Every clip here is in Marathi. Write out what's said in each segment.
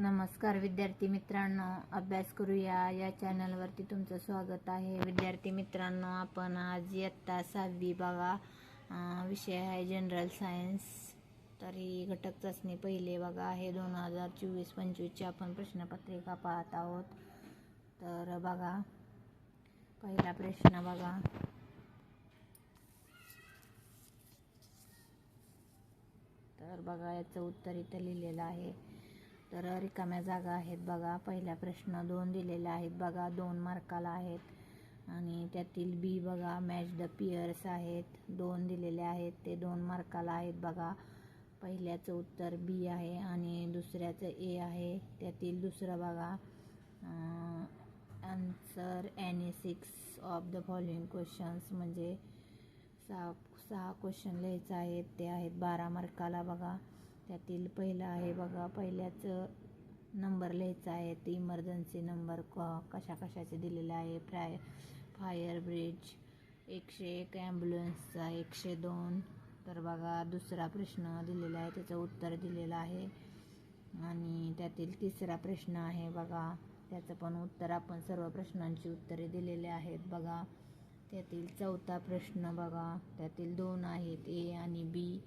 नमस्कार विद्यार्थी मित्रांनो अभ्यास करूया. या चॅनलवरती तुमचं स्वागत आहे. विद्यार्थी मित्रांनो आपण आज इयत्ता सहावी बघा. विषय आहे जनरल सायन्स तर ही घटक चाचणी पहिले बघा आहे. दोन हजार चोवीस पंचवीसची आपण प्रश्नपत्रिका पाहत आहोत. तर बघा पहिला प्रश्न बघा. तर बघा याचं उत्तर इथं लिहिलेलं आहे. तर रिकाम्या जागा आहेत बघा. पहिला प्रश्न दोन दिलेला आहेत बघा. दोन मार्काला आहेत. आणि त्यातील बी बघा. मॅच द पियर्स आहेत. दोन दिलेले आहेत. ते दोन मार्काला आहेत बघा. पहिल्याचं उत्तर बी आहे आणि दुसऱ्याचं ए आहे. त्यातील दुसरं बघा. Answer any six of the following questions म्हणजे सहा सहा क्वेश्चन लिहायचं आहेत. ते आहेत बारा मार्काला बघा. त्यातील पहिलं आहे बघा पहिल्याचं नंबर लिहायचा आहे ते इमर्जन्सी नंबर क कशा कशाचे दिलेले आहे फ्राय फायर ब्रिज एकशे एक ॲम्ब्युलन्सचा एकशे दोन. तर बघा दुसरा प्रश्न दिलेला आहे त्याचं उत्तर दिलेलं आहे. आणि त्यातील तिसरा प्रश्न आहे बघा त्याचं पण उत्तर आपण सर्व प्रश्नांची उत्तरे दिलेली आहेत बघा. त्यातील चौथा प्रश्न बघा त्यातील दोन आहेत ए आणि बी.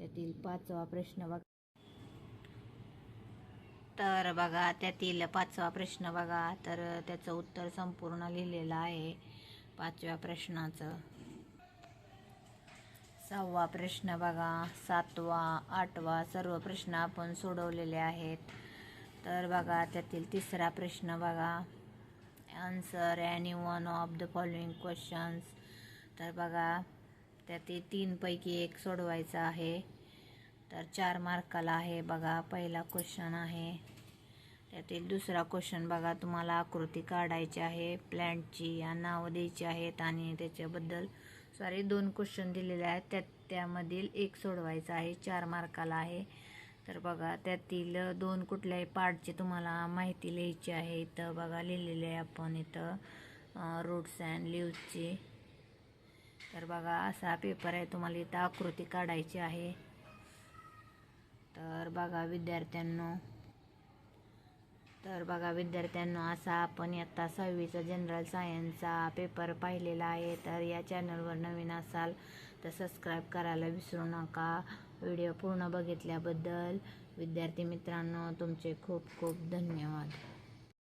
त्यातील पाचवा प्रश्न बघा. तर बघा त्यातील पाचवा प्रश्न बघा. तर त्याचं उत्तर संपूर्ण लिहिलेलं आहे. पाचव्या प्रश्नाचं. सहावा प्रश्न बघा. सातवा आठवा सर्व प्रश्न आपण सोडवलेले आहेत. तर बघा त्यातील तिसरा प्रश्न बघा. Answer any one of the following questions तर बघा त्यातील तीनपैकी एक सोडवायचं आहे. तर चार मार्काला आहे बघा पहिला क्वेश्चन आहे. त्यातील दुसरा क्वेश्चन बघा तुम्हाला आकृती काढायची आहे प्लॅन्टची नावं द्यायची आहेत आणि त्याच्याबद्दल सॉरी दोन क्वेश्चन दिलेले आहेत. त्यात त्यामधील एक सोडवायचा आहे चार मार्काला आहे. तर बघा त्यातील दोन कुठल्याही पार्टची तुम्हाला माहिती लिहायची आहे. इथं बघा लिहिलेली आहे आपण इथं रूट्स अँड लिव्सची तर बघा असा पेपर आहे. तुम्हाला इथं आकृती काढायची आहे. तर बघा विद्यार्थ्यांनो. तर बघा विद्यार्थ्यांनो असा आपण इयत्ता सहावीचा जनरल सायन्सचा पेपर पाहिलेला आहे. तर या चॅनलवर नवीन असाल तर सबस्क्राईब करायला विसरू नका. व्हिडिओ पूर्ण बघितल्याबद्दल विद्यार्थी मित्रांनो तुमचे खूप खूप धन्यवाद.